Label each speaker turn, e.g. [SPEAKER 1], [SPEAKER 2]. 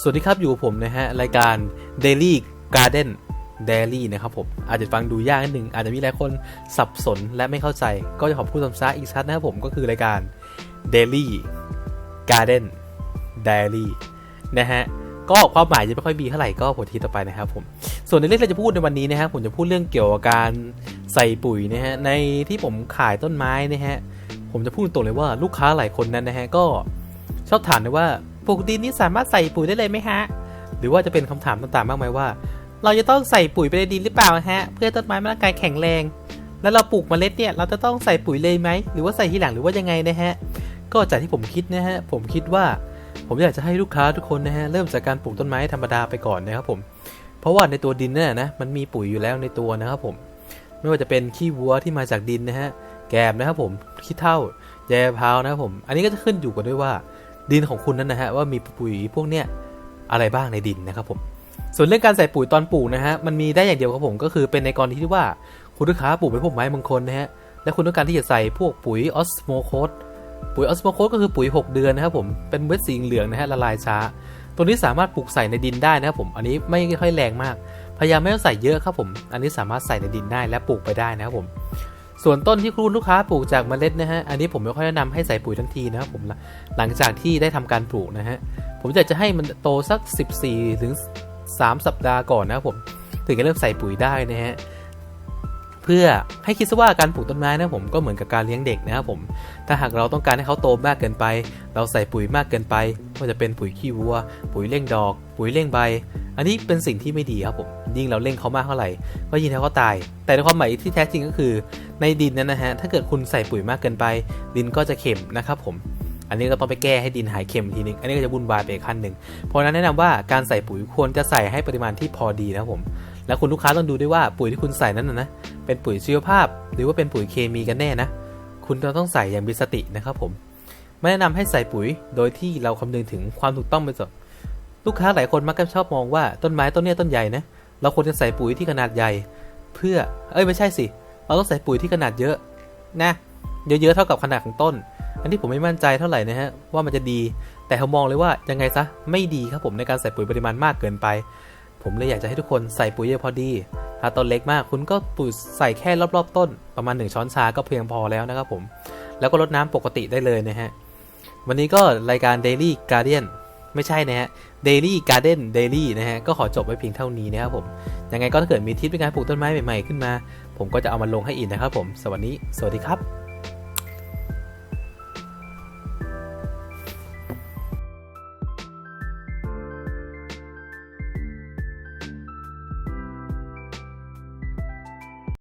[SPEAKER 1] สวัสดีครับอยู่กับผมนะฮะ รายการ Daily Garden Daily นะครับผม อาจจะฟังดูยากนิดนึง อาจจะมีหลายคนสับสนและไม่เข้าใจ ก็จะขอพูดซ้ำซากอีกชัดนะครับผมก็คือรายการ Daily Garden Daily นะฮะ ก็ความหมายจะไม่ค่อยมีเท่าไหร่ก็ผลทีต่อไปนะครับผม ส่วนในเรื่องที่จะพูดในวันนี้นะฮะผมจะพูดเรื่องเกี่ยวกับการใส่ปุ๋ยนะฮะในที่ผมขายต้นไม้นะฮะผมจะพูดตรงเลยว่าลูกค้าหลายคนนั้นนะฮะก็ชอบถามนะว่า ปลูกดินนี้สามารถใส่ปุ๋ยได้เลยไหมฮะ หรือว่าจะเป็นคำถามต่างๆมากมายว่า เราจะต้องใส่ปุ๋ยไปในดินหรือเปล่าฮะ เพื่อต้นไม้มันร่างกายแข็งแรง แล้วเราปลูกเมล็ดเนี่ยเราจะต้องใส่ปุ๋ยเลยไหมหรือว่าใส่ทีหลังหรือว่ายังไงนะฮะ ก็จากที่ผมคิดนะฮะผมคิดว่าผมอยากจะให้ลูกค้าทุกคนนะฮะเริ่มจากการปลูกต้นไม้ธรรมดาไปก่อนนะครับผม เพราะว่าในตัวดินเนี่ยนะมันมีปุ๋ยอยู่แล้วในตัวนะครับผม ไม่ว่าจะเป็นขี้วัวที่มาจากดินนะฮะแกบนะครับผมขี้เถ้าแยมะพาวนะครับผม อันนี้ก็จะขึ้นอยู่กับด้วยว่า ดินของคุณนั้นนะฮะว่ามีปุ๋ยพวกเนี้ยอะไรบ้างในดินนะครับผมส่วนเรื่องการใส่ปุ๋ยตอนปลูกนะฮะมันมีได้อย่างเดียวครับผมก็คือเป็นในกรณีที่ว่าคุณลูกค้าปลูกเป็นพวกไม้มงคลนะฮะและคุณต้องการที่จะใส่พวกปุ๋ยออสโมโคสปุ๋ยออสโมโคสก็คือปุ๋ย 6 เดือนนะครับผมเป็นเม็ดสีเหลืองนะฮะละลายช้า ตัวนี้สามารถปลูกใส่ในดินได้นะครับผมอันนี้ไม่ค่อยแรงมาก พยายามไม่ต้องใส่เยอะครับผม อันนี้สามารถใส่ในดินได้และปลูกไปได้นะครับผม ส่วนต้นที่คุณลูกค้าปลูกจากเมล็ดนะฮะ อันนี้ผมไม่ค่อยแนะนำให้ใส่ปุ๋ยทันทีนะครับผม หลังจากที่ได้ทำการปลูกนะฮะ ผมอยากจะให้มันโตสัก 14ถึง3สัปดาห์ก่อนนะครับผม ถึงจะเริ่มใส่ปุ๋ยได้นะฮะ เพื่อให้คิดซะว่าการปลูกต้นไม้นะผมก็เหมือนกับการเลี้ยงเด็กนะครับผม ถ้าหากเราต้องการให้เขาโตมากเกินไป เราใส่ปุ๋ยมากเกินไปไม่ว่าจะเป็นปุ๋ยขี้วัว ปุ๋ยเร่งดอก ปุ๋ยเร่งใบอันนี้เป็นสิ่งที่ไม่ดีครับผม ยิ่งเราเร่งเขามากเท่าไหร่ ก็ยิ่งทำให้เขาตาย แต่ในความหมายที่แท้จริงก็คือ ในดินนั้นนะฮะถ้าเกิดคุณใส่ปุ๋ยมากเกินไป ดินก็จะเค็มนะครับผมอันนี้ก็ต้องไปแก้ให้ดินหายเค็มทีนึง อันนี้ก็จะวุ่นวายไปขั้นหนึ่ง เพราะนั้นแนะนำว่าการใส่ปุ๋ยควรจะใส่ให้ปริมาณที่พอดีนะผม แล้วคุณลูกค้าต้องดูด้วยว่าปุ๋ยที่คุณใส่นั้นนะเป็นปุ๋ยชีวภาพ หรือว่าเป็นปุ๋ยเคมีกันแน่นะ คุณต้องใส่อย่างมีสตินะครับผม ไม่แนะนำให้ใส่ปุ๋ยโดยที่เราคำนึงถึงความถูกต้องไปก่อนลูกค้าหลายคนมักจะชอบมองว่าต้นไม้ต้นนี้ต้นใหญ่นะ เราควรจะใส่ปุ๋ยที่ขนาดใหญ่ เพื่อ เอ้ยไม่ใช่สิเเราต้องใส่ปุ๋ยที่ขนาดเยอะนะเยอะๆเท่ากับขนาดของต้น อันนี้ผมไม่มั่นใจเท่าไหร่นะฮะว่ามันจะดี แต่ผมมองเลยว่ายังไงซะไม่ดีครับผมในการใส่ปุ๋ยปริมาณมากเกินไป ผมเลยอยากจะให้ทุกคนใส่ปุ๋ยเยอะพอดี ถ้าต้นเล็กมากคุณก็ปุ๋ยใส่แค่รอบๆ ต้น ประมาณ 1 ช้อนชาก็เพียงพอแล้วนะครับผม แล้วก็รดน้ำปกติได้เลยนะฮะ วันนี้ก็รายการ Daily Guardian ไม่ใช่นะฮะ Daily Garden Daily นะฮะ ก็ขอจบไว้เพียงเท่านี้นะครับผม ยังไงก็ถ้าเกิดมีทิปในการปลูกต้นไม้ใหม่ๆขึ้นมา ผมก็จะเอามาลงให้อีกนะครับผม สวัสดี สวัสดีครับ